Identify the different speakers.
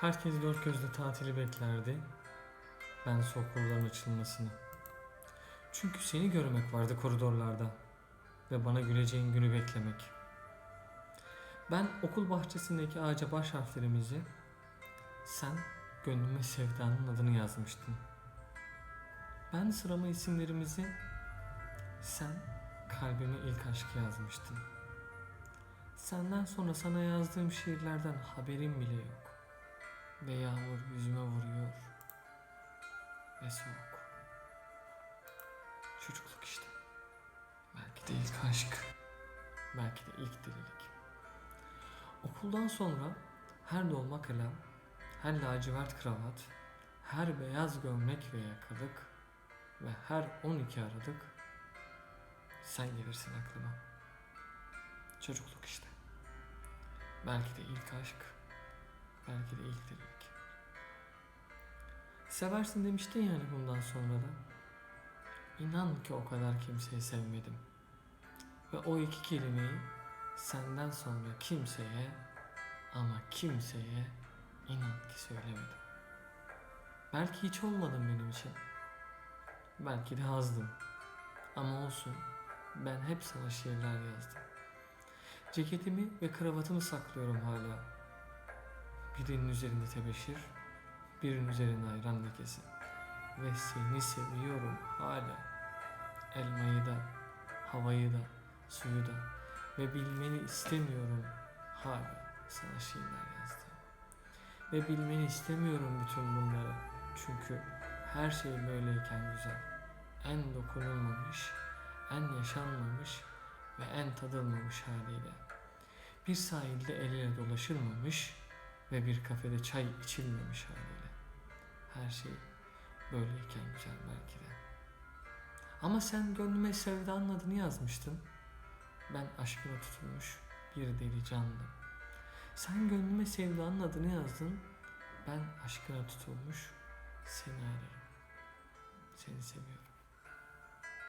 Speaker 1: Herkes dört gözle tatili beklerdi. Ben okulların açılmasını. Çünkü seni görmek vardı koridorlarda ve bana güleceğin günü beklemek. Ben okul bahçesindeki ağaca baş harflerimizi, sen gönlüme sevdanın adını yazmıştın. Ben sırama isimlerimizi, sen kalbime ilk aşkı yazmıştın. Senden sonra sana yazdığım şiirlerden haberim bile yok. Ve yağmur yüzüme vuruyor. Ve soğuk. Çocukluk işte. Belki de ilk aşk. Belki de ilk delilik. Okuldan sonra her dolma kalem, her lacivert kravat, her beyaz gömlek ve yakalık ve her 12 aralık sen gelirsin aklıma. Çocukluk işte. Belki de ilk aşk, belki de ilk delilik. Seversin demiştin yani bundan sonra da. İnan ki o kadar kimseyi sevmedim. Ve o iki kelimeyi senden sonra kimseye ama kimseye inan ki söylemedim. Belki hiç olmadın benim için. Belki de azdım. Ama olsun ben hep sana şiirler yazdım. Ceketimi ve kravatımı saklıyorum hala. Birinin üzerinde tebeşir, birinin üzerinde ayran lekesi. Ve seni seviyorum hala. Elmayı da, havayı da, suyu da. Ve bilmeni istemiyorum hala sana şiirler yazdım. Ve bilmeni istemiyorum bütün bunları. Çünkü her şey böyleyken güzel. En dokunulmamış, en yaşanmamış ve en tadılmamış haliyle. Bir sahilde el ele dolaşılmamış ve bir kafede çay içilmemiş haliyle. Her şey böyleyken güzel belki de. Ama sen gönlüme sevdanın adını yazmıştın. Ben aşkına tutulmuş bir deli candım. Sen gönlüme sevdanın adını yazdın. Ben aşkına tutulmuş seni ararım. Seni seviyorum.